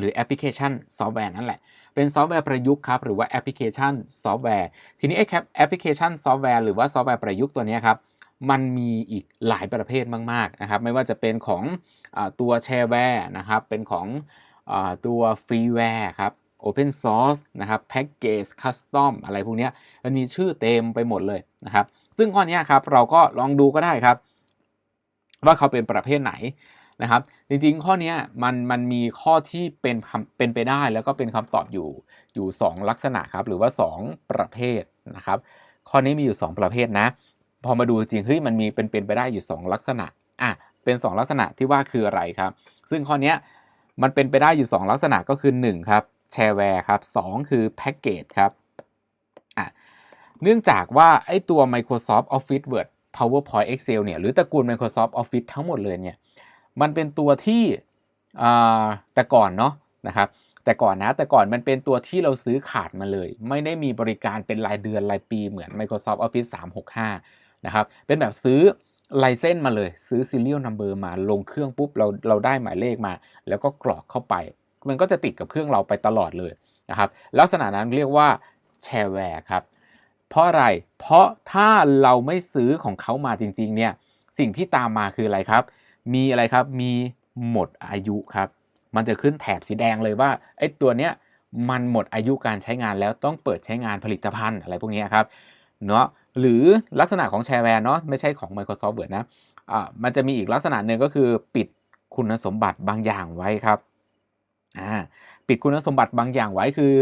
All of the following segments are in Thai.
หรือแอปพลิเคชันซอฟต์แวร์นั่นแหละ เป็นซอฟต์แวร์ประยุกต์ครับ หรือว่าแอปพลิเคชันซอฟต์แวร์ ทีนี้ไอ้แคปแอปพลิเคชันซอฟต์แวร์หรือว่าซอฟต์แวร์ประยุกต์ตัวนี้ครับ มันมีอีกหลายประเภทมากๆนะครับ ไม่ว่าจะเป็นของอตัวแชร์แวร์นะครับ เป็นของอตัวฟรีแวร์ครับ Open Source นะครับ Package Custom อะไรพวกเนี้ยมันมีชื่อเต็มไปหมดเลยนะครับ ซึ่งข้อนี้ครับเราก็ลองดูก็ได้ครับ ว่าเขาเป็นประเภทไหนนะครับ จริงๆ ข้อนี้มันมันมีข้อที่เป็นคำเป็นไปได้แล้วก็เป็นคำตอบอยู่อยู่ 2 ลักษณะครับ หรือว่า 2 ประเภทนะครับ ข้อนี้มีอยู่ 2 ประเภทนะ พอมาดูจริงเฮ้ยมันมีเป็นเป็นไปได้อยู่ 2 ลักษณะอะเป็น 2 ลักษณะที่ว่าคืออะไรครับ ซึ่งข้อนี้มันเป็นไปได้อยู่ 2 ลักษณะก็คือ 1 ครับแชร์แวร์ครับ2คือแพ็กเกจครับอะเนื่องจากว่าไอ้ตัว Microsoft Office Word PowerPoint Excel เนี่ยหรือตระกูล Microsoft Office ทั้งหมดเลยเนี่ย มันเป็นตัวที่แต่ก่อนเนาะนะครับแต่ก่อนนะแต่ก่อนมันเป็นตัวที่เราซื้อขาดมาเลย ไม่ได้มีบริการเป็นรายเดือนรายปีเหมือน Microsoft Office 365 นะครับเป็นแบบซื้อไลเซนมาเลย ซื้อ serial number มาลงเครื่องปุ๊บเราเราได้หมายเลขมา แล้วก็กรอกเข้าไป มันก็จะติดกับเครื่องเราไปตลอดเลยนะครับลักษณะนั้นเรียกว่าแชร์แวร์ครับเพราะอะไรเพราะถ้าเราไม่ซื้อของเขามาจริงๆเนี่ยสิ่งที่ตามมาคืออะไรครับ มีอะไรครับ มีหมดอายุครับ มันจะขึ้นแถบสีแดงเลยว่าไอ้ตัวเนี้ยมันหมดอายุการใช้งานแล้วต้องเปิดใช้งานผลิตภัณฑ์อะไรพวกนี้ครับเนาะหรือลักษณะของแชร์แวร์เนาะไม่ใช่ของ Microsoft Word นะอ่ามันจะมีอีกลักษณะหนึ่งก็คือปิดคุณสมบัติบางอย่างไว้ครับอ่าปิดคุณสมบัติบางอย่างไว้คือ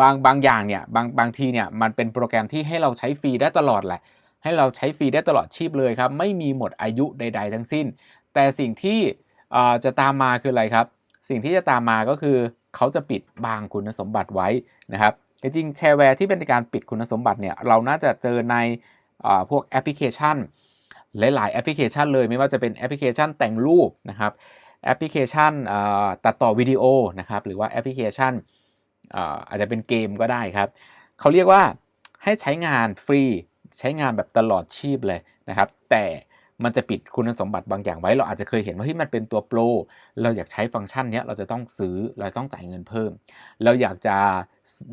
บางบางอย่างเนี่ยบางบางทีเนี่ยมันเป็นโปรแกรมที่ให้เราใช้ฟรีได้ตลอดแหละให้เราใช้ฟรีได้ตลอดชีพเลยครับ ไม่มีหมดอายุใด ๆ ทั้งสิ้น แต่สิ่งที่จะตามมาคืออะไรครับ สิ่งที่จะตามมาก็คือเขาจะปิดบางคุณสมบัติไว้นะครับจริงๆแชร์แวร์ที่เป็นการปิดคุณสมบัติเนี่ยเราน่าจะเจอในพวกแอปพลิเคชัน หลาย ๆ แอปพลิเคชันเลยไม่ว่าจะเป็นแอปพลิเคชันแต่งรูปนะครับแอปพลิเคชันตัดต่อวิดีโอนะครับหรือว่าแอปพลิเคชันอาจจะเป็นเกมก็ได้ครับเขาเรียกว่าให้ใช้งานฟรีใช้งานแบบตลอดชีพเลยนะครับ แต่ มันจะปิดคุณสมบัติบางอย่างไว้ เราอาจจะเคยเห็นว่าที่มันเป็นตัวโปร เราอยากใช้ฟังก์ชันนี้เราจะต้องซื้อ เราต้องจ่ายเงินเพิ่ม เราอยากจะ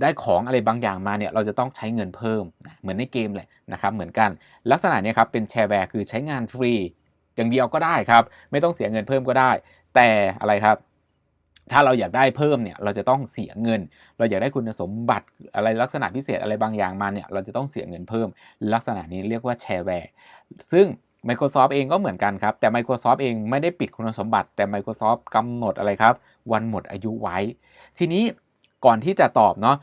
ได้ของอะไรบางอย่างมาเนี่ยเราจะต้องใช้เงินเพิ่ม เหมือนในเกมแหละนะครับ เหมือนกัน ลักษณะนี้ครับเป็นแชร์แวร์คือใช้งานฟรี อย่างเดียวก็ได้ครับ ไม่ต้องเสียเงินเพิ่มก็ได้ แต่อะไรครับถ้าเราอยากได้เพิ่มเนี่ยเราจะต้องเสียเงิน เราอยากได้คุณสมบัติอะไรลักษณะพิเศษอะไรบางอย่างมาเนี่ยเราจะต้องเสียเงินเพิ่ม ลักษณะนี้เรียกว่าแชร์แวร์ซึ่ง Microsoft เองก็เหมือนกันครับ แต่ Microsoft เองไม่ได้ปิดคุณสมบัติ แต่ Microsoft กำหนดอะไรครับ วันหมดอายุไว้ ทีนี้ก่อนที่จะตอบเนาะ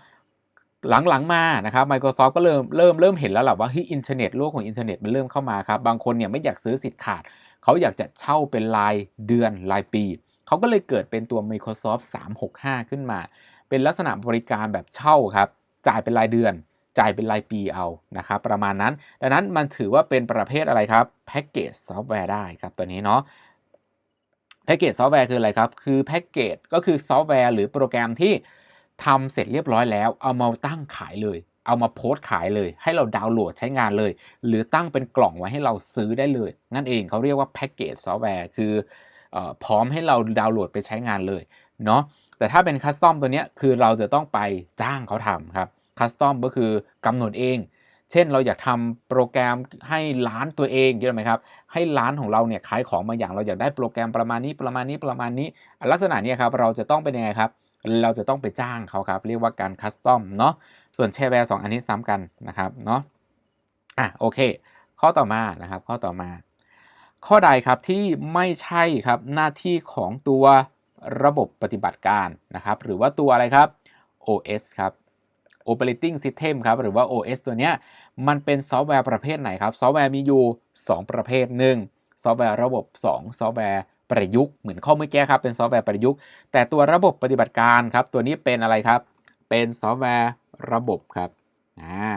หลังๆมานะครับ Microsoft ก็เริ่มเริ่มเริ่มเห็นแล้วแหละว่าเฮ้ยอินเทอร์เน็ตโลกของอินเทอร์เน็ตมันเริ่มเข้ามาครับ บางคนเนี่ยไม่อยากซื้อสิทธิ์ขาด เขาอยากจะเช่าเป็นรายเดือนรายปี เขาก็เลยเกิดเป็นตัว Microsoft 365 ขึ้นมา เป็นลักษณะบริการแบบเช่าครับ จ่ายเป็นรายเดือน จ่ายเป็นรายปีเอานะครับประมาณนั้น ดังนั้นมันถือว่าเป็นประเภทอะไรครับแพ็กเกจซอฟต์แวร์ได้ครับตัวนี้เนาะแพ็กเกจซอฟต์แวร์คืออะไรครับ คือแพ็กเกจก็คือซอฟต์แวร์หรือโปรแกรมที่ทำเสร็จเรียบร้อยแล้ว เอามาตั้งขายเลย เอามาโพสต์ขายเลย ให้เราดาวน์โหลดใช้งานเลย หรือตั้งเป็นกล่องไว้ให้เราซื้อได้เลย นั่นเองเขาเรียกว่าแพ็กเกจซอฟต์แวร์คืออพร้อมให้เราดาวน์โหลดไปใช้งานเลยเนาะแต่ถ้าเป็นคัสตอมตัวนี้คือเราจะต้องไปจ้างเขาทำครับ คัสตอมก็คือกำหนดเอง เช่นเราอยากทำโปรแกรมให้ร้านตัวเองใช่ไหมครับ ให้ร้านของเราเนี่ยขายของมาอย่างเราอยากได้โปรแกรมประมาณนี้ประมาณนี้ประมาณนี้ ลักษณะนี้ครับเราจะต้องเป็นยังไงครับ เราจะต้องไปจ้างเขาครับ เรียกว่าการคัสตอมเนาะ ส่วนแชร์แวร์สอันนี้ซ้ำกันนะครับเนาะ อะโอเค ข้อต่อมานะครับ ข้อต่อมา ข้อใดครับที่ไม่ใช่ครับหน้าที่ของตัวระบบปฏิบัติการนะครับ หรือว่าตัวอะไรครับ OS ครับ Operating System ครับหรือว่า OS ตัวเนี้ยมันเป็นซอฟต์แวร์ประเภทไหนครับ ซอฟต์แวร์มีอยู่ 2 ประเภทหนึ่งซอฟต์แวร์ระบบ 2 ซอฟต์แวร์ประยุกต์เหมือนข้อเมื่อกี้ครับเป็นซอฟต์แวร์ประยุกต์ แต่ตัวระบบปฏิบัติการครับ ตัวนี้เป็นอะไรครับ เป็นซอฟต์แวร์ระบบครับอ่า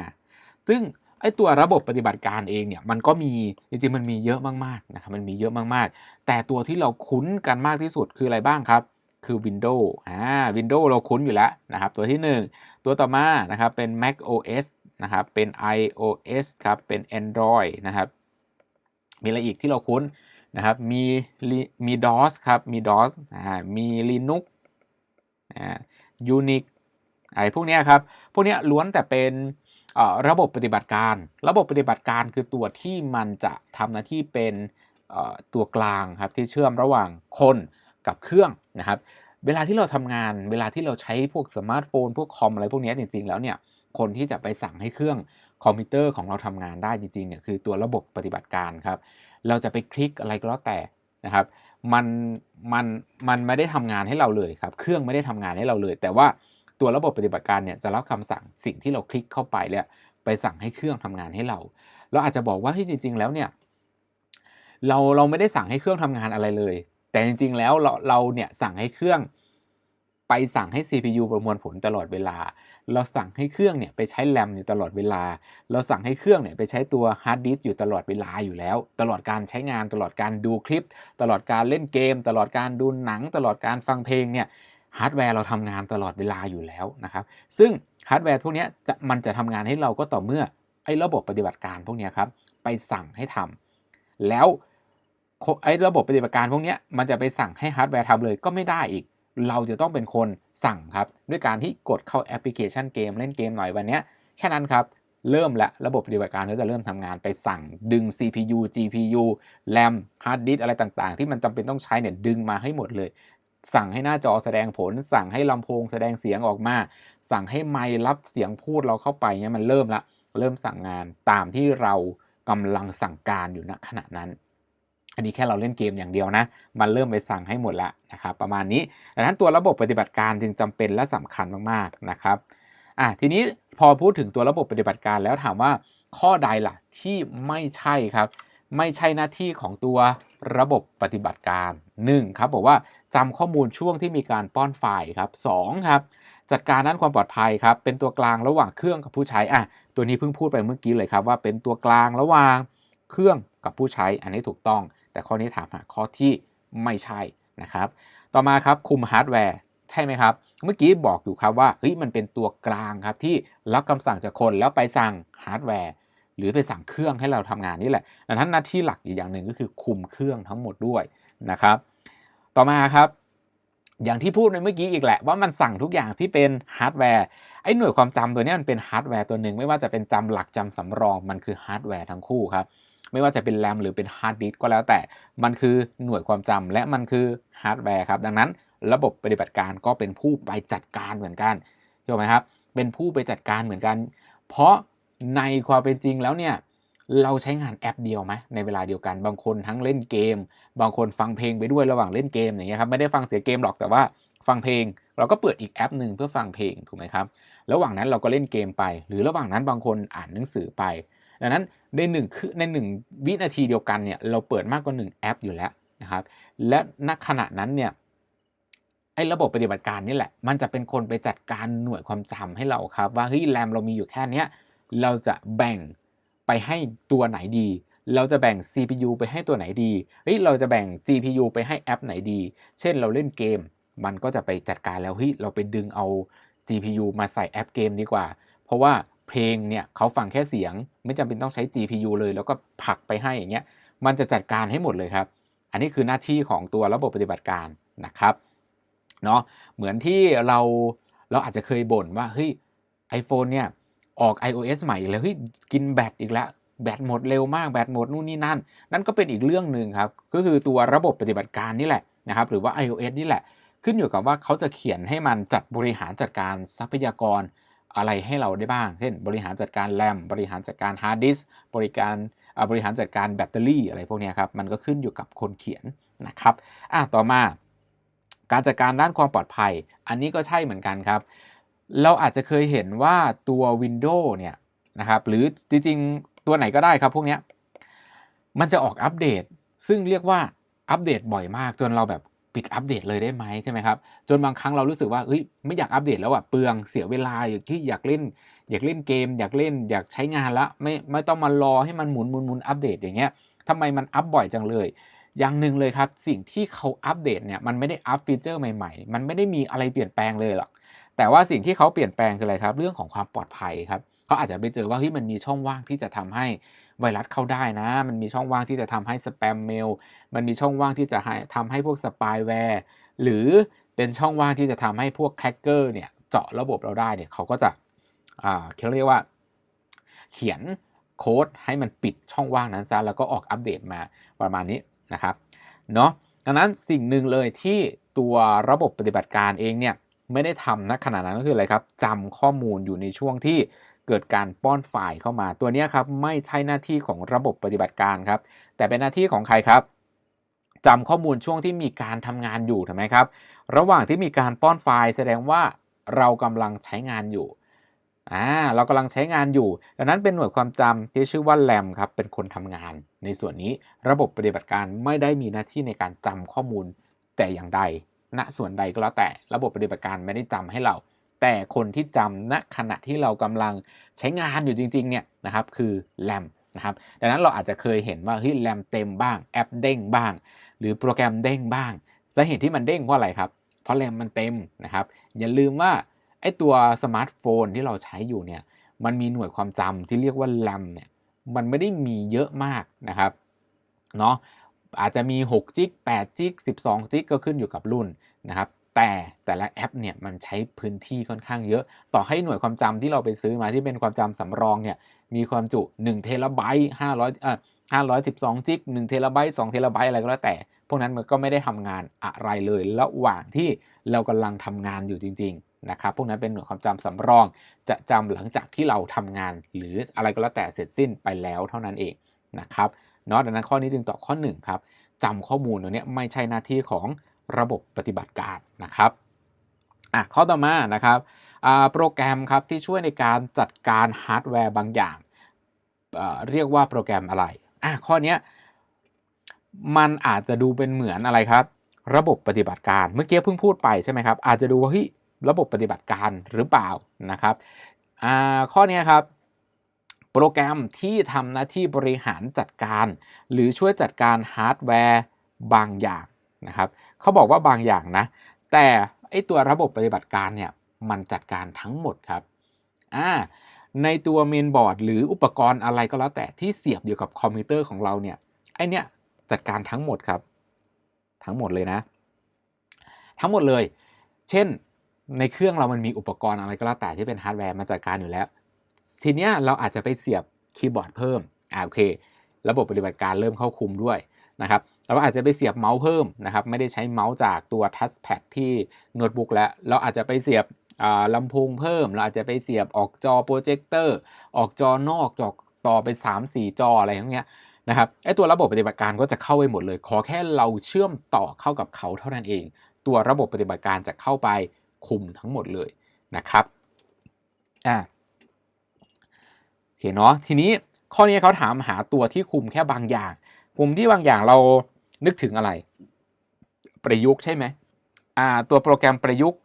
ซึ่งไอ้ตัวระบบปฏิบัติการเองเนี่ยมันก็มีจริงๆมันมีเยอะมากๆนะครับมันมีเยอะมากๆ แต่ตัวที่เราคุ้นกันมากที่สุดคืออะไรบ้างครับ คือ Windows อ่า Windows เราคุ้นอยู่แล้วนะครับตัวที่ 1 ตัวต่อมานะครับเป็น Mac OS นะครับเป็น iOS ครับเป็น Android นะครับมีอะไรอีกที่เราคุ้นนะครับมีมี DOS ครับมี DOS อ่ามี Linux อ่า Unix อะไรพวกเนี้ยครับพวกเนี้ยล้วนแต่เป็นเอ่อระบบปฏิบัติการ ระบบปฏิบัติการคือตัวที่มันจะทำหน้าที่เป็นเอ่อตัวกลางครับที่เชื่อมระหว่างคน กับเครื่องนะครับ เวลาที่เราทำงาน เวลาที่เราใช้พวกสมาร์ทโฟน พวกคอมอะไรพวกนี้จริง ๆ แล้วเนี่ย คนที่จะไปสั่งให้เครื่องคอมพิวเตอร์ของเราทำงานได้จริงๆเนี่ยคือตัวระบบปฏิบัติการครับ เราจะไปคลิกอะไรก็แล้วแต่นะครับ มัน มัน มันไม่ได้ทำงานให้เราเลยครับ เครื่องไม่ได้ทำงานให้เราเลย แต่ว่าตัวระบบปฏิบัติการเนี่ยจะรับคำสั่งสิ่งที่เราคลิกเข้าไปเนี่ยไปสั่งให้เครื่องทำงานให้เรา เราอาจจะบอกว่าที่จริง ๆ แล้วเนี่ยเราเราไม่ได้สั่งให้เครื่องทำงานอะไรเลย แต่จริงๆ แล้วเราเราเนี่ยสั่งให้เครื่องไปสั่งให้ CPU ประมวลผลตลอดเวลา เราสั่งให้เครื่องเนี่ยไปใช้แรมอยู่ตลอดเวลา เราสั่งให้เครื่องเนี่ยไปใช้ตัวฮาร์ดดิสก์อยู่ตลอดเวลาอยู่แล้ว ตลอดการใช้งาน ตลอดการดูคลิป ตลอดการเล่นเกม ตลอดการดูหนัง ตลอดการฟังเพลงเนี่ยฮาร์ดแวร์เราทำงานตลอดเวลาอยู่แล้วนะครับ ซึ่งฮาร์ดแวร์พวกเนี้ยจะมันจะทำงานให้เราก็ต่อเมื่อไอ้ระบบปฏิบัติการพวกเนี้ยครับไปสั่งให้ทำแล้ว ไอ้ระบบปฏิบัติการพวกนี้มันจะไปสั่งให้ฮาร์ดแวร์ทำเลยก็ไม่ได้อีก เราจะต้องเป็นคนสั่งครับ ด้วยการที่กดเข้าแอปพลิเคชันเกมเล่นเกมหน่อยวันนี้แค่นั้นครับ เริ่มและระบบปฏิบัติการก็จะเริ่มทำงานไปสั่งดึง CPU GPU RAM hard disk อะไรต่างๆ ที่มันจำเป็นต้องใช้เนี่ยดึงมาให้หมดเลย สั่งให้หน้าจอแสดงผล สั่งให้ลำโพงแสดงเสียงออกมา สั่งให้ไมค์รับเสียงพูดเราเข้าไปเนี่ยมันเริ่มละเริ่มสั่งงานตามที่เรากำลังสั่งการอยู่ณขณะนั้น อันนี้แค่เราเล่นเกมอย่างเดียวนะ มันเริ่มไปสั่งให้หมดละนะครับประมาณนี้ดังนั้นตัวระบบปฏิบัติการจึงจำเป็นและสำคัญมากๆนะครับอะทีนี้พอพูดถึงตัวระบบปฏิบัติการแล้วถามว่าข้อใดล่ะที่ไม่ใช่ครับ ไม่ใช่หน้าที่ของตัวระบบปฏิบัติการ1ครับบอกว่าจำข้อมูลช่วงที่มีการป้อนไฟล์ครับ2ครับจัดการด้านความปลอดภัยครับเป็นตัวกลางระหว่างเครื่องกับผู้ใช้อะตัวนี้เพิ่งพูดไปเมื่อกี้เลยครับว่าเป็นตัวกลางระหว่างเครื่องกับผู้ใช้อันนี้ถูกต้อง แต่ข้อนี้ถามหาข้อที่ไม่ใช่นะครับ ต่อมาครับคุมฮาร์ดแวร์ใช่ไหมครับ เมื่อกี้บอกอยู่ครับว่าเฮ้ยมันเป็นตัวกลางครับที่รับคำสั่งจากคนแล้วไปสั่งฮาร์ดแวร์หรือไปสั่งเครื่องให้เราทำงานนี่แหละดังนั้นหน้าที่หลักอีกอย่างหนึ่งก็คือคุมเครื่องทั้งหมดด้วยนะครับ ต่อมาครับ อย่างที่พูดในเมื่อกี้อีกแหละว่ามันสั่งทุกอย่างที่เป็นฮาร์ดแวร์ไอ้หน่วยความจำตัวนี้มันเป็นฮาร์ดแวร์ตัวหนึ่งไม่ว่าจะเป็นจำหลักจำสำรองมันคือฮาร์ดแวร์ทั้งคู่ครับ ไม่ว่าจะเป็นแรมหรือเป็นฮาร์ดดิสก์ก็แล้วแต่มันคือหน่วยความจำและมันคือฮาร์ดแวร์ครับ ดังนั้นระบบปฏิบัติการก็เป็นผู้ไปจัดการเหมือนกันถูกไหมครับ เป็นผู้ไปจัดการเหมือนกัน เพราะในความเป็นจริงแล้วเนี่ยเราใช้งานแอปเดียวไหมในเวลาเดียวกัน บางคนทั้งเล่นเกม บางคนฟังเพลงไปด้วยระหว่างเล่นเกมอย่างเงี้ยครับไม่ได้ฟังเสียงเกมหรอกแต่ว่าฟังเพลง เราก็เปิดอีกแอปหนึ่งเพื่อฟังเพลงถูกไหมครับ ระหว่างนั้นเราก็เล่นเกมไป หรือระหว่างนั้นบางคนอ่านหนังสือไป ดังนั้น ในหนึ่งคือในหนึ่งวินาทีเดียวกันเนี่ยเราเปิดมากกว่าหนึ่งแอปอยู่แล้วนะครับ และณขณะนั้นเนี่ยไอ้ระบบปฏิบัติการนี่แหละ มันจะเป็นคนไปจัดการหน่วยความจำให้เราครับ ว่าเฮ้ยแรมเรามีอยู่แค่เนี้ยเราจะแบ่งไปให้ตัวไหนดี เราจะแบ่ง CPU ไปให้ตัวไหนดีเฮ้ยเราจะแบ่ง GPU ไปให้แอปไหนดี เช่นเราเล่นเกม มันก็จะไปจัดการแล้วเฮ้ยเราไปดึงเอา GPU มาใส่แอปเกมดีกว่า เพราะว่า เพลงเนี่ยเขาฟังแค่เสียง ไม่จำเป็นต้องใช้ GPU เลย แล้วก็ผลักไปให้อย่างเงี้ยมันจะจัดการให้หมดเลยครับ อันนี้คือหน้าที่ของตัวระบบปฏิบัติการนะครับเนาะเหมือนที่เราเราอาจจะเคยบ่นว่าเฮ้ย iPhone เนี่ยออก iOS ใหม่อีกแล้วเฮ้ยกินแบตอีกแล้วแบตหมดเร็วมากแบตหมดนู่นนี่นั่น นั่นก็เป็นอีกเรื่องหนึ่งครับก็คือตัวระบบปฏิบัติการนี่แหละนะครับหรือว่า iOS นี่แหละ ขึ้นอยู่กับว่าเขาจะเขียนให้มันจัดบริหารจัดการทรัพยากร อะไรให้เราได้บ้าง เช่น บริหารจัดการแรม บริหารจัดการฮาร์ดดิสก์บริการบริหารจัดการแบตเตอรี่อะไรพวกนี้ครับ มันก็ขึ้นอยู่กับคนเขียนนะครับอะต่อมา การจัดการด้านความปลอดภัย อันนี้ก็ใช่เหมือนกันครับ เราอาจจะเคยเห็นว่าตัว Windows เนี่ยนะครับหรือจริงๆ ตัวไหนก็ได้ครับพวกนี้มันจะออกอัปเดต ซึ่งเรียกว่าอัปเดตบ่อยมากจนเราแบบ ปิดอัปเดตเลยได้ไหมใช่ไหมครับจนบางครั้งเรารู้สึกว่าเฮ้ยไม่อยากอัปเดตแล้วอะเปลืองเสียเวลาอยู่ที่อยากเล่น อยากเล่นเกม อยากเล่น อยากใช้งานละไม่ไม่ต้องมารอให้มันหมุนหมุนหมุนอัปเดตอย่างเงี้ยทำไมมันอัปบ่อยจังเลย อย่างหนึ่งเลยครับ สิ่งที่เขาอัปเดตเนี่ยมันไม่ได้อัปฟีเจอร์ใหม่ๆ มันไม่ได้มีอะไรเปลี่ยนแปลงเลยหรอกแต่ว่าสิ่งที่เขาเปลี่ยนแปลงคืออะไรครับ เรื่องของความปลอดภัยครับเขาอาจจะไปเจอว่าเฮ้ยมันมีช่องว่างที่จะทำให้ ไวรัสเข้าได้นะ มันมีช่องว่างที่จะทำให้สแปมเมล มันมีช่องว่างที่จะทำให้พวกสปายแวร์ หรือเป็นช่องว่างที่จะทำให้พวกแครกเกอร์เนี่ยเจาะระบบเราได้เนี่ยเขาก็จะอ่าเขาเรียกว่า เขียนโค้ดให้มันปิดช่องว่างนั้นซะแล้วก็ออกอัปเดตมาประมาณนี้นะครับเนาะดังนั้นสิ่งหนึ่งเลยที่ตัวระบบปฏิบัติการเองเนี่ยไม่ได้ทำณขณะนั้นก็คืออะไรครับจำข้อมูลอยู่ในช่วงที่ เกิดการป้อนไฟล์เข้ามา ตัวนี้ครับไม่ใช่หน้าที่ของระบบปฏิบัติการครับ แต่เป็นหน้าที่ของใครครับจำข้อมูลช่วงที่มีการทำงานอยู่ถูกไหมครับ ระหว่างที่มีการป้อนไฟล์แสดงว่าเรากำลังใช้งานอยู่อ่าเรากำลังใช้งานอยู่ดังนั้นเป็นหน่วยความจำที่ชื่อว่าแรมครับเป็นคนทำงาน ในส่วนนี้ระบบปฏิบัติการไม่ได้มีหน้าที่ในการจำข้อมูลแต่อย่างใดณส่วนใดก็แล้วแต่ระบบปฏิบัติการไม่ได้จำให้เรา แต่คนที่จำณขณะที่เรากำลังใช้งานอยู่จริงๆเนี่ยนะครับคือแรมนะครับดังนั้นเราอาจจะเคยเห็นว่าเฮ้ยแรมเต็มบ้างแอปเด้งบ้าง หรือโปรแกรมเด้งบ้างสาเหตุที่มันเด้งเพราะอะไรครับ เพราะแรมมันเต็มนะครับอย่าลืมว่าไอ้ตัวสมาร์ทโฟนที่เราใช้อยู่เนี่ยมันมีหน่วยความจำที่เรียกว่าแรมเนี่ยมันไม่ได้มีเยอะมากนะครับเนาะอาจจะมี6จิก8จิก12จิกก็ขึ้นอยู่กับรุ่นนะครับ แต่แต่ละแอปเนี่ยมันใช้พื้นที่ค่อนข้างเยอะ ต่อให้หน่วยความจำที่เราไปซื้อมาที่เป็นความจำสำรองเนี่ยมีความจุ1เทราไบต์500เอ่อ512จิก1เทราไบต์2เทราไบต์อะไรก็แล้วแต่ พวกนั้นมันก็ไม่ได้ทำงานอะไรเลยระหว่างที่เรากำลังทำงานอยู่จริงๆนะครับพวกนั้นเป็นหน่วยความจำสำรอง จะจำหลังจากที่เราทำงาน หรืออะไรก็แล้วแต่เสร็จสิ้นไปแล้วเท่านั้นเองนะครับเนาะดังนั้นข้อนี้จึงตอบข้อ1ครับจำข้อมูลตัวนี้ไม่ใช่หน้าที่ของ ระบบปฏิบัติการนะครับอะข้อต่อมานะครับโปรแกรมครับที่ช่วยในการจัดการฮาร์ดแวร์บางอย่างเรียกว่าโปรแกรมอะไรอะข้อนี้มันอาจจะดูเป็นเหมือนอะไรครับ ระบบปฏิบัติการเมื่อกี้เพิ่งพูดไปใช่ไหมครับอาจจะดูว่าเฮ้ยระบบปฏิบัติการหรือเปล่านะครับข้อนี้ครับโปรแกรมที่ทำหน้าที่บริหารจัดการ หรือช่วยจัดการฮาร์ดแวร์บางอย่าง นะครับเขาบอกว่าบางอย่างนะ แต่ไอตัวระบบปฏิบัติการเนี่ยมันจัดการทั้งหมดครับอ่าในตัวเมนบอร์ดหรืออุปกรณ์อะไรก็แล้วแต่ที่เสียบอยู่กับคอมพิวเตอร์ของเราเนี่ยไอเนี้ยจัดการทั้งหมดครับ ทั้งหมดเลยนะ ทั้งหมดเลย เช่นในเครื่องเรามันมีอุปกรณ์อะไรก็แล้วแต่ที่เป็นฮาร์ดแวร์มาจัดการอยู่แล้ว ทีเนี้ยเราอาจจะไปเสียบคีย์บอร์ดเพิ่มอ่าโอเค ระบบปฏิบัติการเริ่มเข้าคุมด้วยนะครับ เราอาจจะไปเสียบเมาส์เพิ่มนะครับ ไม่ได้ใช้เมาส์จากตัวทัชแพดที่โน้ตบุ๊กแล้ว เราอาจจะไปเสียบลำโพงเพิ่ม เราอาจจะไปเสียบออกจอโปรเจคเตอร์ ออกจอนอกจอต่อไป 3-4 จออะไรทั้งเนี้ยนะครับไอตัวระบบปฏิบัติการก็จะเข้าไปหมดเลย ขอแค่เราเชื่อมต่อเข้ากับเขาเท่านั้นเอง ตัวระบบปฏิบัติการจะเข้าไปคุมทั้งหมดเลยนะครับอ่าโอเคเนาะทีนี้ข้อนี้เขาถามหาตัวที่คุมแค่บางอย่างกลุ่มที่บางอย่างเรา นึกถึงอะไร ประยุกต์ใช่ไหมตัวโปรแกรมประยุกต์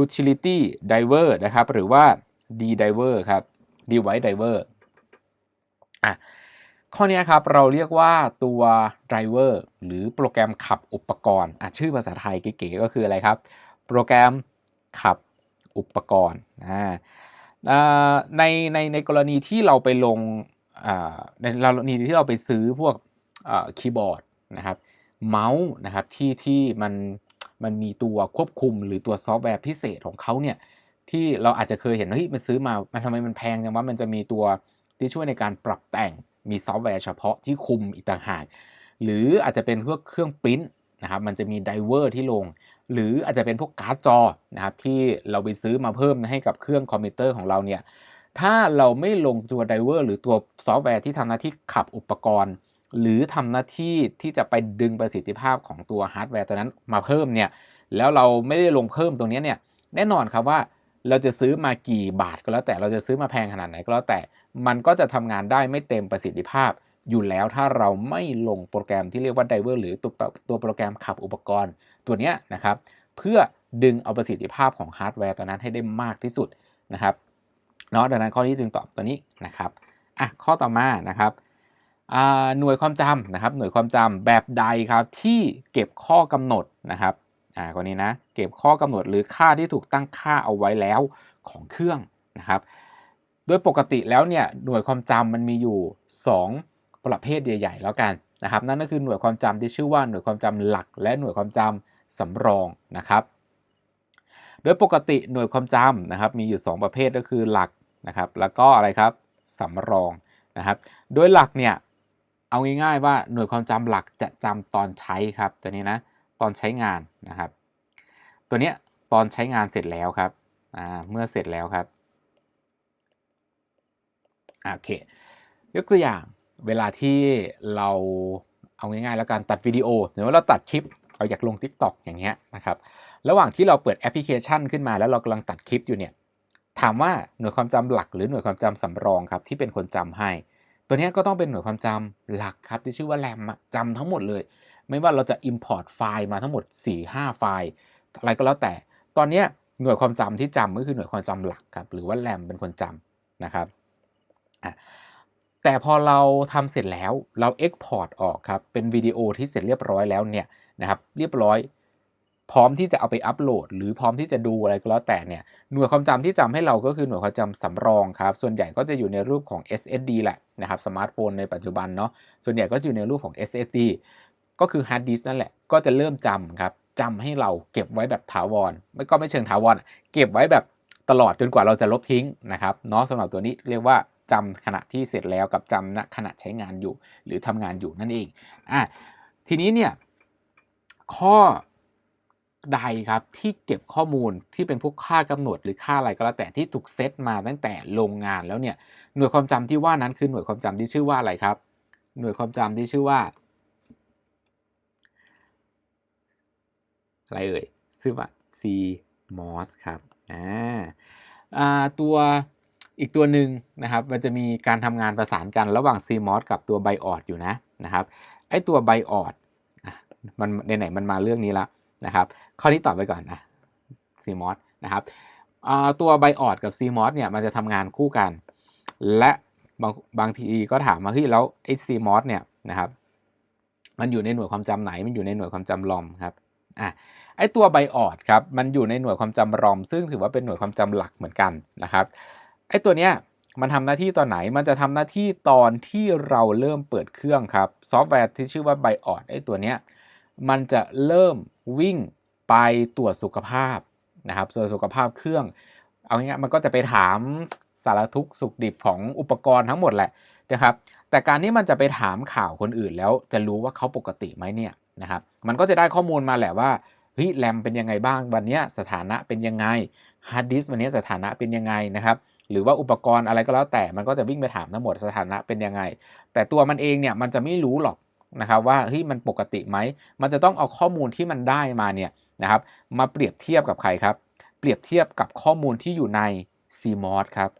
utility driver นะครับ หรือว่า d driver ครับ device driver อะข้อนี้ครับเราเรียกว่าตัว driver หรือโปรแกรมขับอุปกรณ์อะชื่อภาษาไทยเก๋ๆก็คืออะไรครับ โปรแกรมขับอุปกรณ์อ่าในในในกรณีที่เราไปลงในกรณีที่เราไปซื้อพวกคีย์บอร์ด นะครับเมาส์นะครับที่ที่มันมันมีตัวควบคุมหรือตัวซอฟต์แวร์พิเศษของเขาเนี่ยที่เราอาจจะเคยเห็นเฮ้ยมันซื้อมามันทำไมมันแพงจังว่ามันจะมีตัวที่ช่วยในการปรับแต่งมีซอฟต์แวร์เฉพาะที่คุมอีกต่างหากหรืออาจจะเป็นพวกเครื่องปริ้นนะครับมันจะมีไดเวอร์ที่ลง หรืออาจจะเป็นพวกการ์ดจอนะครับที่เราไปซื้อมาเพิ่มให้กับเครื่องคอมพิวเตอร์ของเราเนี่ยถ้าเราไม่ลงตัวไดเวอร์หรือตัวซอฟต์แวร์ที่ทำหน้าที่ขับอุปกรณ์ หรือทำหน้าที่ที่จะไปดึงประสิทธิภาพของตัวฮาร์ดแวร์ตัวนั้นมาเพิ่มเนี่ยแล้วเราไม่ได้ลงเพิ่มตรงนี้เนี่ยแน่นอนครับว่าเราจะซื้อมากี่บาทก็แล้วแต่เราจะซื้อมาแพงขนาดไหนก็แล้วแต่ มันก็จะทำงานได้ไม่เต็มประสิทธิภาพ อยู่แล้วถ้าเราไม่ลงโปรแกรมที่เรียกว่าไดเวอร์หรือตัวตัวโปรแกรมขับอุปกรณ์ตัวนี้นะครับเพื่อดึงเอาประสิทธิภาพของฮาร์ดแวร์ตัวนั้นให้ได้มากที่สุดนะครับเนาะดังนั้นข้อนี้จึงตอบตัวนี้นะครับอะข้อต่อมานะครับ หน่วยความจำนะครับหน่วยความจำแบบใดครับที่เก็บข้อกำหนดนะครับอ่าคนนี้นะเก็บข้อกำหนดหรือค่าที่ถูกตั้งค่าเอาไว้แล้วของเครื่องนะครับ โดยปกติแล้วเนี่ยหน่วยความจำมันมีอยู่ 2 ประเภทใหญ่ ๆ แล้วกันนะครับ นั่นก็คือหน่วยความจำที่ชื่อว่าหน่วยความจำหลัก และหน่วยความจำสำรองนะครับ โดยปกติหน่วยความจำนะครับมีอยู่ 2 ประเภทก็คือหลักนะครับ แล้วก็อะไรครับสำรองนะครับ โดยหลักเนี่ย เอาง่ายๆว่าหน่วยความจำหลักจะจำตอนใช้ครับตัวนี้นะตอนใช้งานนะครับ ตัวเนี้ยตอนใช้งานเสร็จแล้วครับอ่าเมื่อเสร็จแล้วครับโอเคยกตัวอย่างเวลาที่เราเอาง่ายๆแล้วการตัดวิดีโอหรือว่าเราตัดคลิปเราอยากลง TikTok อย่างเงี้ยนะครับระหว่างที่เราเปิดแอปพลิเคชันขึ้นมาแล้วเรากำลังตัดคลิปอยู่เนี่ยถามว่าหน่วยความจำหลักหรือหน่วยความจำสำรองครับที่เป็นคนจำให้ ตัวนี้ก็ต้องเป็นหน่วยความจำหลักครับที่ชื่อว่าแรมจำทั้งหมดเลย ไม่ว่าเราจะ Import ไฟล์มาทั้งหมด 4-5 ไฟล์อะไรก็แล้วแต่ ตอนนี้หน่วยความจำที่จำก็คือหน่วยความจำหลักครับหรือว่าแรมเป็นคนจำนะครับแต่พอเราทำเสร็จแล้วเรา Export ออกครับเป็นวิดีโอที่เสร็จเรียบร้อยแล้วเนี่ยนะครับเรียบร้อย พร้อมที่จะเอาไปอัปโหลด หรือพร้อมที่จะดูอะไรก็แล้วแต่เนี่ยหน่วยความจำที่จำให้เราก็คือหน่วยความจำสำรองครับ ส่วนใหญ่ก็จะอยู่ในรูปของ SSD แหละนะครับสมาร์ทโฟนในปัจจุบันเนาะส่วนใหญ่ก็อยู่ในรูปของ SSD ก็คือฮาร์ดดิสนั่นแหละก็จะเริ่มจำครับจำให้เราเก็บไว้แบบถาวรไม่ก็ไม่เชิงถาวรเก็บไว้แบบตลอดจนกว่าเราจะลบทิ้งนะครับเนาะสำหรับตัวนี้เรียกว่าจำขณะที่เสร็จแล้วกับจำณขณะใช้งานอยู่ หรือทำงานอยู่นั่นเองอะทีนี้เนี่ยข้อ ใดครับที่เก็บข้อมูลที่เป็นพวกค่ากำหนดหรือค่าอะไรก็แล้วแต่ที่ถูกเซตมาตั้งแต่โรงงานแล้วเนี่ยหน่วยความจำที่ว่านั้นคือหน่วยความจำที่ชื่อว่าอะไรครับ หน่วยความจำที่ชื่อว่าอะไรเอ่ยชื่อว่า CMOS ครับอ่าอ่าตัวอีกตัวหนึ่งนะครับมันจะมีการทำงานประสานกันระหว่าง CMOS กับตัว BIOS อยู่นะนะครับไอตัว BIOS มันไหนๆมันมาเรื่องนี้แล้วนะครับ ข้อนี้ตอบไปก่อนนะ CMOS นะครับตัว BIOS กับ CMOS เนี่ยมันจะทำงานคู่กัน และบางบางทีก็ถามมาเฮ้ยแล้วไอ้ CMOS เนี่ยนะครับมันอยู่ในหน่วยความจำไหน มันอยู่ในหน่วยความจำลอมครับอะไอ้ตัว BIOS ครับมันอยู่ในหน่วยความจำรอม ซึ่งถือว่าเป็นหน่วยความจำหลักเหมือนกันนะครับไอ้ตัวเนี้ยมันทำหน้าที่ตอนไหน มันจะทำหน้าที่ตอนที่เราเริ่มเปิดเครื่องครับ ซอฟต์แวร์ที่ชื่อว่า BIOS ไอ้ตัวเนี้ยมันจะเริ่มวิ่ง ไปตรวจสุขภาพนะครับตรวจสุขภาพเครื่อง เอาง่ายๆมันก็จะไปถามสารทุกสุขดิบของอุปกรณ์ทั้งหมดแหละนะครับ แต่การที่มันจะไปถามข่าวคนอื่น แล้วจะรู้ว่าเขาปกติไหมเนี่ยนะครับ มันก็จะได้ข้อมูลมาแหละว่าเฮ้ยแรมเป็นยังไงบ้างวันนี้สถานะเป็นยังไงฮาร์ดดิสวันนี้สถานะเป็นยังไงนะครับหรือว่าอุปกรณ์อะไรก็แล้วแต่มันก็จะวิ่งไปถามทั้งหมดสถานะเป็นยังไง แต่ตัวมันเองเนี่ยมันจะไม่รู้หรอกนะครับว่าเฮ้ยมันปกติไหมมันจะต้องเอาข้อมูลที่มันได้มาเนี่ย นะครับ มาเปรียบเทียบกับใครครับ เปรียบเทียบกับข้อมูลที่อยู่ใน CMOS ครับ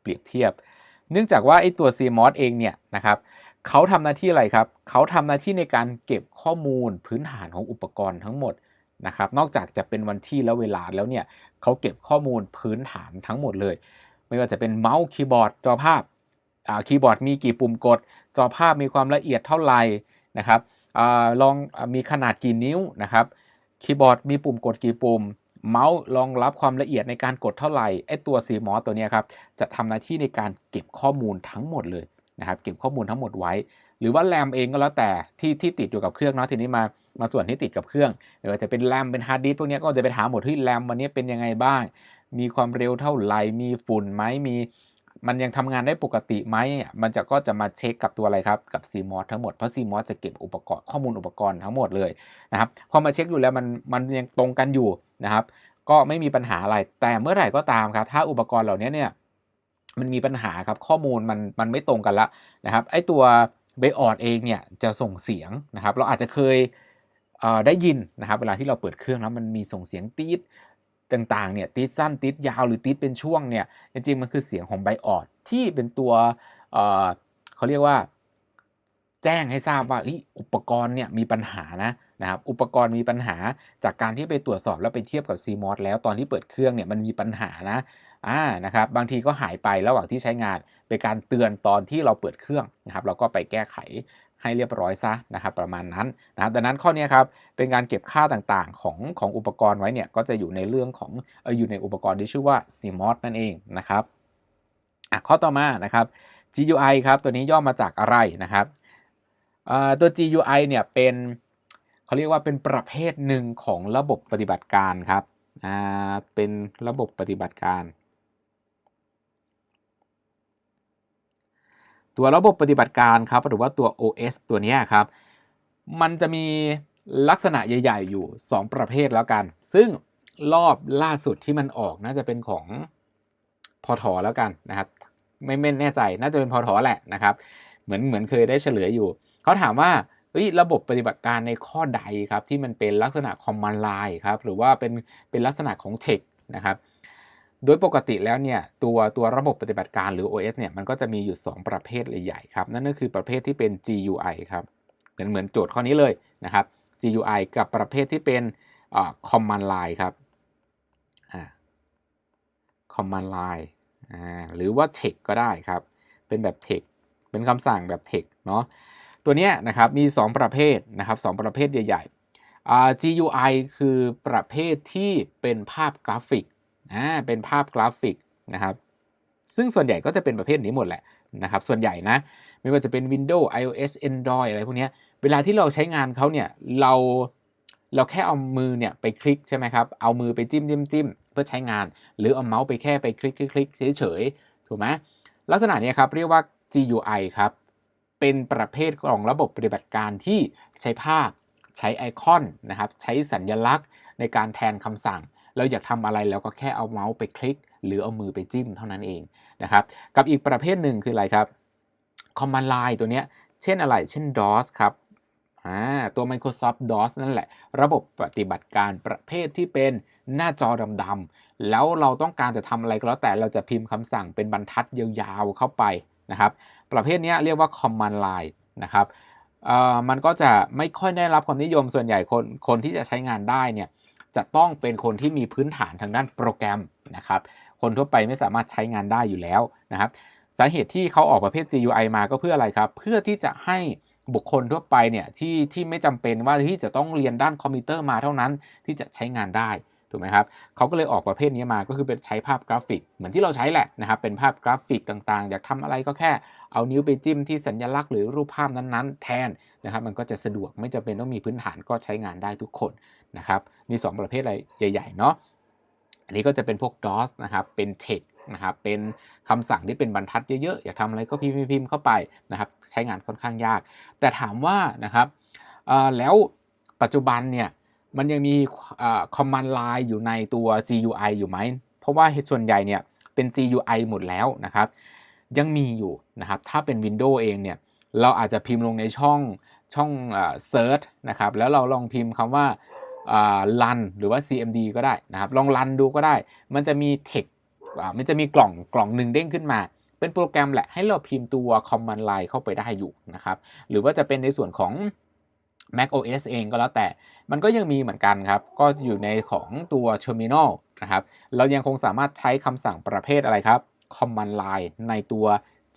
เปรียบเทียบ เนื่องจากว่าไอ้ตัว CMOS เองเนี่ยนะครับเขาทำหน้าที่อะไรครับ เขาทำหน้าที่ในการเก็บข้อมูลพื้นฐานของอุปกรณ์ทั้งหมดนะครับ นอกจากจะเป็นวันที่และเวลาแล้วเนี่ยเขาเก็บข้อมูลพื้นฐานทั้งหมดเลย ไม่ว่าจะเป็นเมาส์คีย์บอร์ดจอภาพคีย์บอร์ดมีกี่ปุ่มกด จอภาพมีความละเอียดเท่าไหร่นะครับ อลองมีขนาดกี่นิ้วนะครับคีย์บอร์ดมีปุ่มกดกี่ปุ่ม เมาส์รองรับความละเอียดในการกดเท่าไหร่ไอตัว CMOS ตัวนี้ครับจะทำหน้าที่ในการเก็บข้อมูลทั้งหมดเลยนะครับเก็บข้อมูลทั้งหมดไว้ หรือว่าแรมเองก็แล้วแต่ที่ที่ติดอยู่กับเครื่องเนาะทีนี้มามาส่วนที่ติดกับเครื่องหรือว่าจะเป็นแรมเป็นฮาร์ดดิสพวกนี้ก็จะไปถามหมดที่แรมวันนี้เป็นยังไงบ้าง มีความเร็วเท่าไหร่มีฝุ่นไหมมี มันยังทำงานได้ปกติไหมมันจะก็จะมาเช็คกับตัวอะไรครับกับ CMOS ทั้งหมด เพราะ CMOS จะเก็บอุปกรณ์ข้อมูลอุปกรณ์ทั้งหมดเลยนะครับพอมาเช็คอยู่แล้วมันมันยังตรงกันอยู่นะครับ ก็ไม่มีปัญหาอะไรแต่เมื่อไหร่ก็ตามครับ ถ้าอุปกรณ์เหล่านี้เนี่ยมันมีปัญหาครับข้อมูลมันมันไม่ตรงกันละนะครับไอตัวเบออดเองเนี่ยจะส่งเสียงนะครับ เราอาจจะเคยได้ยินนะครับ เวลาที่เราเปิดเครื่องแล้วมันมีส่งเสียงตีด ต่างๆเนี่ยติดสั้นติดยาวหรือติดเป็นช่วงเนี่ยจริงๆมันคือเสียงของไบออดที่เป็นตัวเขาเรียกว่า แจ้งให้ทราบว่าอุปกรณ์เนี่ยมีปัญหานะนะครับอุปกรณ์มีปัญหาจากการที่ไปตรวจสอบแล้วไปเทียบกับ CMOS แล้วตอนที่เปิดเครื่องเนี่ยมันมีปัญหานะอ่านะครับบางทีก็หายไประหว่างที่ใช้งาน เป็นการเตือนตอนที่เราเปิดเครื่องนะครับเราก็ไปแก้ไข ให้เรียบร้อยซะนะครับประมาณนั้นนะครับดังนั้นข้อนี้ครับเป็นการเก็บค่าต่างๆของของอุปกรณ์ไว้เนี่ยก็จะอยู่ในเรื่องของอยู่ในอุปกรณ์ที่ชื่อว่า CMOS นั่นเองนะครับข้อต่อมานะครับ GUI ครับตัวนี้ย่อมาจากอะไรนะครับตัว GUI เนี่ยเป็นเขาเรียกว่าเป็นประเภทหนึ่งของระบบปฏิบัติการครับเป็นระบบปฏิบัติการ ตัวระบบปฏิบัติการครับหรือว่าตัว OS ตัวนี้ครับ มันจะมีลักษณะใหญ่ ๆ อยู่ 2 ประเภทแล้วกัน ซึ่งรอบล่าสุดที่มันออกน่าจะเป็นของพอถอแล้วกันนะครับไม่ไม่แน่ใจน่าจะเป็นพอถอแหละนะครับ เหมือนเหมือนเคยได้เฉลยอยู่ เขาถามว่าเฮ้ยระบบปฏิบัติการในข้อใดครับที่มันเป็นลักษณะ command line ครับหรือว่าเป็นเป็นลักษณะของ text นะครับ โดยปกติแล้วเนี่ยตัวตัวระบบปฏิบัติการหรือ OS เนี่ยมันก็จะมีอยู่ 2 ประเภทใหญ่ๆครับ นั่นก็คือประเภทที่เป็น GUI ครับเหมือนเหมือนโจทย์ข้อนี้เลยนะครับ GUI กับประเภทที่เป็น command line ครับ command line หรือว่า text ก็ได้ครับ เป็นแบบ text เป็นคำสั่งแบบ text เนาะตัวเนี้ยนะครับมี 2 ประเภทนะครับ 2 ประเภทใหญ่ๆ GUI คือประเภทที่เป็นภาพกราฟิก อ่าเป็นภาพกราฟิกนะครับ ซึ่งส่วนใหญ่ก็จะเป็นประเภทนี้หมดแหละนะครับ ส่วนใหญ่นะ ไม่ว่าจะเป็น Windows iOS Android อะไรพวกนี้เวลาที่เราใช้งานเขาเนี่ยเราเราแค่เอามือเนี่ยไปคลิกใช่ไหมครับ เอามือไปจิ้มจิ้มจิ้มเพื่อใช้งาน หรือเอาเมาส์ไปแค่ไปคลิกคลิกคลิกเฉยๆถูกไหมลักษณะนี้ครับเรียกว่า GUI ครับ เป็นประเภทของระบบปฏิบัติการที่ใช้ภาพ ใช้ไอคอนนะครับ ใช้สัญลักษณ์ในการแทนคำสั่ง เราอยากทำอะไรเราก็แค่เอาเมาส์ไปคลิก หรือเอามือไปจิ้มเท่านั้นเองนะครับ กับอีกประเภทหนึ่งคืออะไรครับ Command Line ตัวเนี้ย เช่นอะไร เช่น DOS ครับตัว Microsoft DOS นั่นแหละ ระบบปฏิบัติการประเภทที่เป็นหน้าจอดำๆแล้วเราต้องการจะทำอะไรก็แล้วแต่เราจะพิมพ์คำสั่งเป็นบรรทัดยาวๆเข้าไปนะครับ ประเภทนี้เรียกว่า Command Line นะครับมันก็จะไม่ค่อยได้รับความนิยมส่วนใหญ่คนคนที่จะใช้งานได้เนี่ย จะต้องเป็นคนที่มีพื้นฐานทางด้านโปรแกรมนะครับคนทั่วไปไม่สามารถใช้งานได้อยู่แล้วนะครับสาเหตุที่เขาออกประเภท GUI มาก็เพื่ออะไรครับ เพื่อที่จะให้บุคคลทั่วไปเนี่ยที่ที่ไม่จำเป็นว่าที่จะต้องเรียนด้านคอมพิวเตอร์มาเท่านั้นที่จะใช้งานได้ถูกไหมครับเขาก็เลยออกประเภทนี้มาก็คือเป็นใช้ภาพกราฟิก เหมือนที่เราใช้แหละนะครับเป็นภาพกราฟิกต่างๆ อยากทำอะไรก็แค่เอานิ้วไปจิ้มที่สัญลักษณ์หรือรูปภาพนั้นๆ แทนนะครับมันก็จะสะดวกไม่จำเป็นต้องมีพื้นฐานก็ใช้งานได้ทุกคน นะครับมี 2 ประเภทอะไรใหญ่ๆเนาะอันนี้ก็จะเป็นพวก DOS นะครับเป็น text นะครับเป็นคำสั่งที่เป็นบรรทัดเยอะๆ อยากทำอะไรก็พิมพ์พิมพ์เข้าไปนะครับใช้งานค่อนข้างยาก แต่ถามว่านะครับแล้วปัจจุบันเนี่ยมันยังมี command line อยู่ในตัว GUI อยู่ไหม เพราะว่าส่วนใหญ่เนี่ยเป็น GUI หมดแล้วนะครับ ยังมีอยู่นะครับถ้าเป็น Windows เองเนี่ยเราอาจจะพิมพ์ลงในช่องช่อง search นะครับแล้วเราลองพิมพ์คำว่า run หรือว่า cmd ก็ได้นะครับ ลองรันดูก็ได้ มันจะมี text มันจะมีกล่องกล่องหนึ่งเด้งขึ้นมา เป็นโปรแกรมแหละให้เราพิมพ์ตัว command line เข้าไปได้อยู่นะครับ หรือว่าจะเป็นในส่วนของ Mac OS เองก็แล้วแต่ มันก็ยังมีเหมือนกันครับ ก็อยู่ในของตัว terminal นะครับ เรายังคงสามารถใช้คำสั่งประเภทอะไรครับ command line ในตัว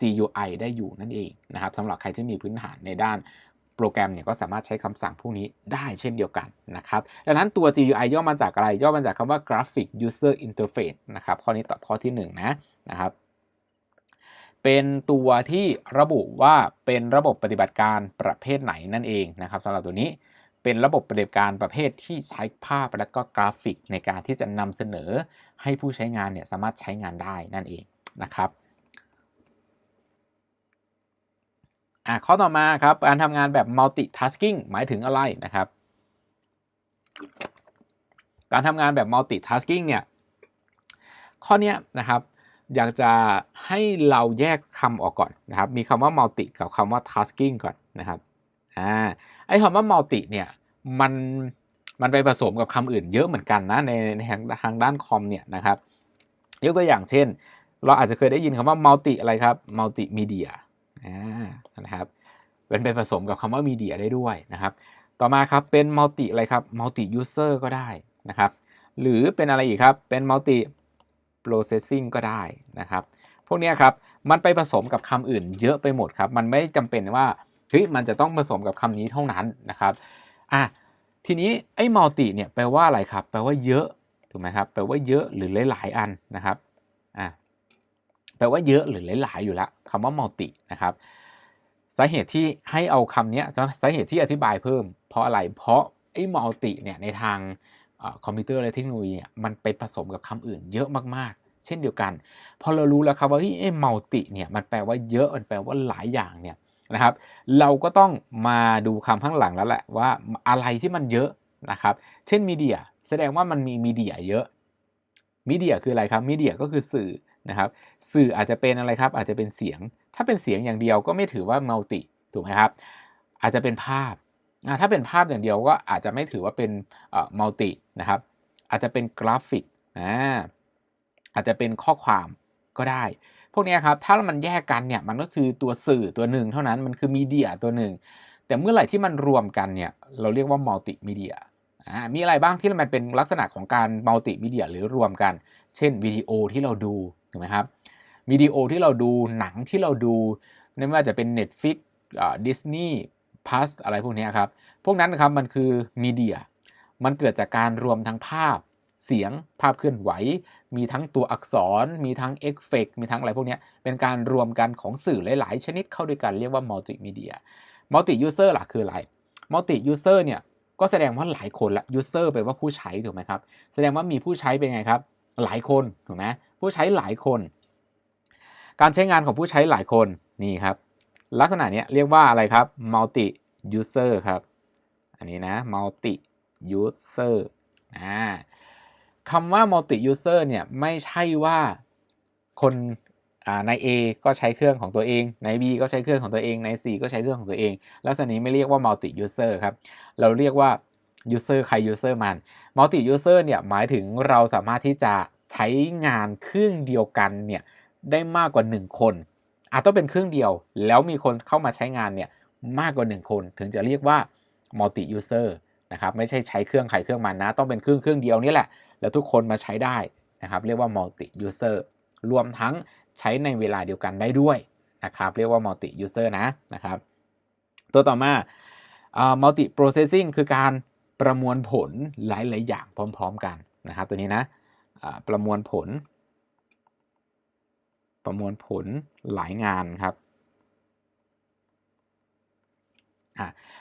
GUI ได้อยู่นั่นเองนะครับสำหรับใครที่มีพื้นฐานในด้าน รแกรมเนี่ยก็สามารถใช้คำสั่งพวกนี้ได้เช่นเดียวกันนะครับดังนั้นตัว GUI ย่อมาจากอะไร ย่อมาจากคำว่า Graphic User Interface นะครับข้อนี้ตอบข้อที่ 1 นะนะครับเป็นตัวที่ระบุว่าเป็นระบบปฏิบัติการประเภทไหนนั่นเองนะครับสำหรับตัวนี้เป็นระบบปฏิบัติการประเภทที่ใช้ภาพและก็กราฟิกในการที่จะนำเสนอให้ผู้ใช้งานเนี่ยสามารถใช้งานได้นั่นเองนะครับ อะข้อต่อมาครับการทำงานแบบ multitasking หมายถึงอะไรนะครับ การทำงานแบบ multitasking เนี่ยข้อนี้นะครับอยากจะให้เราแยกคำออกก่อนนะครับ มีคำว่า multi กับคำว่า tasking ก่อนนะครับอ่าไอ้คำว่า multi เนี่ยมันมันไปผสมกับคำอื่นเยอะเหมือนกันนะในในทางทางด้านคอมเนี่ยนะครับ ยกตัวอย่างเช่น เราอาจจะเคยได้ยินคำว่า multi อะไรครับ multimedia อ่านะครับเป็นไปผสมกับคำว่า media ได้ด้วยนะครับ ต่อมาครับเป็น multi อะไรครับ multi user ก็ได้นะครับ หรือเป็นอะไรอีกครับ เป็น multi processing ก็ได้นะครับ พวกนี้ครับมันไปผสมกับคำอื่นเยอะไปหมดครับ มันไม่จำเป็นว่าเฮ้ยมันจะต้องผสมกับคำนี้เท่านั้นนะครับอะทีนี้ไอ้ multi เนี่ยแปลว่าอะไรครับ แปลว่าเยอะถูกไหมครับ แปลว่าเยอะหรือหลาย ๆ อันนะครับอะ แปลว่าเยอะหรือหลาย ๆ อยู่ละคำว่า multi นะครับสาเหตุที่ให้เอาคำนี้สาเหตุที่อธิบายเพิ่ม เพราะอะไรเพราะไอ้ multi เนี่ยในทางคอมพิวเตอร์และเทคโนโลยีเนี่ยมันไปผสมกับคำอื่นเยอะมากๆ เช่นเดียวกัน พอเรารู้แล้วครับว่าเอ้มัลติเนี่ยมันแปลว่าเยอะมันแปลว่าหลายอย่างเนี่ยนะครับ เราก็ต้องมาดูคำข้างหลังแล้วแหละว่าอะไรที่มันเยอะนะครับ เช่นมีเดียแสดงว่ามันมีมีเดียเยอะมีเดียคืออะไรครับมีเดียก็คือสื่อ นะครับสื่ออาจจะเป็นอะไรครับอาจจะเป็นเสียง ถ้าเป็นเสียงอย่างเดียวก็ไม่ถือว่ามัลติถูกไหมครับอาจจะเป็นภาพถ้าเป็นภาพอย่างเดียวก็อาจจะไม่ถือว่าเป็นมัลตินะครับอาจจะเป็นกราฟิกอาจจะเป็นข้อความก็ได้ พวกนี้ครับถ้ามันแยกกันเนี่ยมันก็คือตัวสื่อตัวหนึ่งเท่านั้นมันคือมีเดียตัวหนึ่งแต่เมื่อไหร่ที่มันรวมกันเนี่ยเราเรียกว่ามัลติมีเดียมีอะไรบ้างที่มันเป็นลักษณะของการมัลติมีเดียหรือรวมกัน เช่นวิดีโอที่เราดู ถูกไหมครับวิดีโอที่เราดูหนังที่เราดูไม่ว่าจะเป็น Netflix ดิสนีย์พัสอะไรพวกนี้ครับ พวกนั้นครับมันคือมีเดีย มันเกิดจากการรวมทั้งภาพ เสียง ภาพเคลื่อนไหว มีทั้งตัวอักษร มีทั้งเอฟเฟกมีทั้งอะไรพวกนี้ เป็นการรวมกันของสื่อหลาย ๆ ชนิดเข้าด้วยกันเรียกว่ามัลติมีเดีย มัลติยูเซอร์ล่ะคืออะไร มัลติยูเซอร์เนี่ย ก็แสดงว่าหลายคนละยูเซอร์แปลว่าผู้ใช้ถูกไหมครับ แสดงว่ามีผู้ใช้เป็นไงครับ หลายคนถูกไหม ผู้ใช้หลายคน การใช้งานของผู้ใช้หลายคนนี่ครับ ลักษณะนี้เรียกว่าอะไรครับ multi user ครับ อันนี้นะ multi user อ่าคำว่า multi user เนี่ยไม่ใช่ว่าคนใน A ก็ใช้เครื่องของตัวเอง ใน B ก็ใช้เครื่องของตัวเอง ใน C ก็ใช้เครื่องของตัวเอง ลักษณะนี้ไม่เรียกว่า multi user ครับ เราเรียกว่า user ใคร user มัน multi user เนี่ยหมายถึงเราสามารถที่จะ ใช้งานเครื่องเดียวกันเนี่ยได้มากกว่า 1 คน อาจต้องเป็นเครื่องเดียว แล้วมีคนเข้ามาใช้งานเนี่ยมากกว่า 1 คน ถึงจะเรียกว่า multi user นะครับไม่ใช่ใช้เครื่องใครเครื่องมันนะ ต้องเป็นเครื่องเครื่องเดียวนี่แหละ แล้วทุกคนมาใช้ได้นะครับเรียกว่า multi user รวมทั้งใช้ในเวลาเดียวกันได้ด้วยนะครับเรียกว่า multi user นะนะครับ ตัวต่อมา multi processing คือการประมวลผลหลาย ๆ อย่างพร้อม ๆ กันนะครับตัวนี้นะ ประมวลผล ประมวลผลหลายงานครับ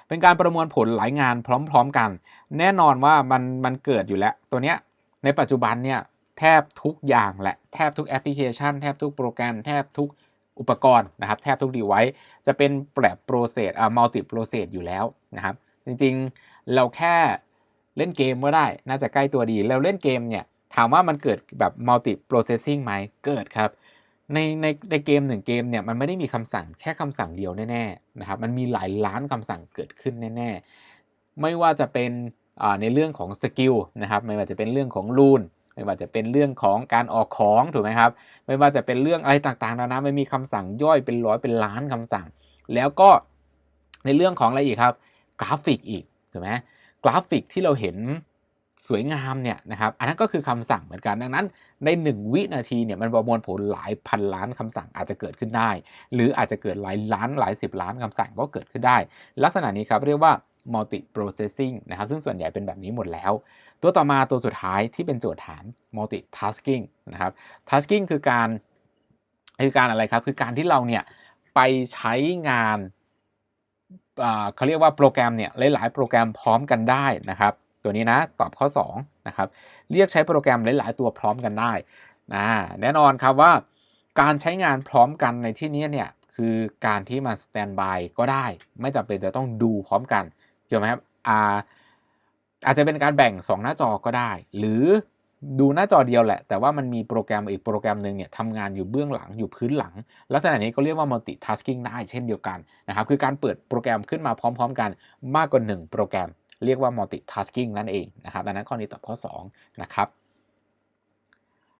เป็นการประมวลผลหลายงานพร้อม ๆกัน แน่นอนว่ามันมันเกิดอยู่แล้ว ตัวเนี้ยในปัจจุบันเนี่ยแทบทุกอย่างแหละแทบทุกแอปพลิเคชัน แทบทุกโปรแกรม แทบทุกอุปกรณ์นะครับ แทบทุกดีไวซ์จะเป็นแบบโปรเซสอ่ามัลติโปรเซสอยู่แล้วนะครับ จริงๆเราแค่เล่นเกมก็ได้ น่าจะใกล้ตัวดี แล้วเล่นเกมเนี่ย ถามว่ามันเกิดแบบมัลติโปรเซสซิ่งไหมเกิดครับ ในในในเกมหนึ่งเกมเนี่ยมันไม่ได้มีคำสั่งแค่คำสั่งเดียวแน่ๆนะครับมันมีหลายล้านคำสั่งเกิดขึ้นแน่ๆ ไม่ว่าจะเป็นในเรื่องของสกิลนะครับไม่ว่าจะเป็นเรื่องของรูนไม่ว่าจะเป็นเรื่องของการออกของถูกไหมครับไม่ว่าจะเป็นเรื่องอะไรต่างๆนานาไม่มีคำสั่งย่อยเป็นร้อยเป็นล้านคำสั่ง แล้วก็ในเรื่องของอะไรอีกครับ กราฟิกอีกถูกไหมกราฟิกที่เราเห็น สวยงามเนี่ยนะครับอันนั้นก็คือคำสั่งเหมือนกันดังนั้น ใน 1 วินาทีเนี่ยมันประมวลผลหลายพันล้านคำสั่งอาจจะเกิดขึ้นได้ หรืออาจจะเกิดหลายล้านหลายสิบล้านคำสั่งก็เกิดขึ้นได้ ลักษณะนี้ครับเรียกว่า multi processing นะครับซึ่งส่วนใหญ่เป็นแบบนี้หมดแล้ว ตัวต่อมาตัวสุดท้ายที่เป็นโจทย์ถาม multi tasking นะครับ tasking คือการคือการอะไรครับคือการที่เราเนี่ยไปใช้งานเขาเรียกว่าโปรแกรมเนี่ยหลาย ๆ โปรแกรมพร้อมกันได้นะครับ ตัวนี้นะตอบข้อ2นะครับเรียกใช้โปรแกรมหลาย ๆ ตัวพร้อมกันได้นะแน่นอนครับว่าการใช้งานพร้อมกันในที่นี้เนี่ยคือการที่มาสแตนบายก็ได้ ไม่จำเป็นจะต้องดูพร้อมกันเกี่ยวไหมครับอาอาจจะเป็นการแบ่ง 2 หน้าจอก็ได้ หรือดูหน้าจอเดียวแหละ แต่ว่ามันมีโปรแกรมอีกโปรแกรมหนึ่งเนี่ยทำงานอยู่เบื้องหลังอยู่พื้นหลัง ลักษณะนี้ก็เรียกว่า multitasking ได้เช่นเดียวกันนะครับคือการเปิดโปรแกรมขึ้นมาพร้อม ๆ กันมากกว่า 1 โปรแกรม เรียกว่า multitasking นั่นเองนะครับดังนั้นข้อนี้ตอบข้อ2นะครับ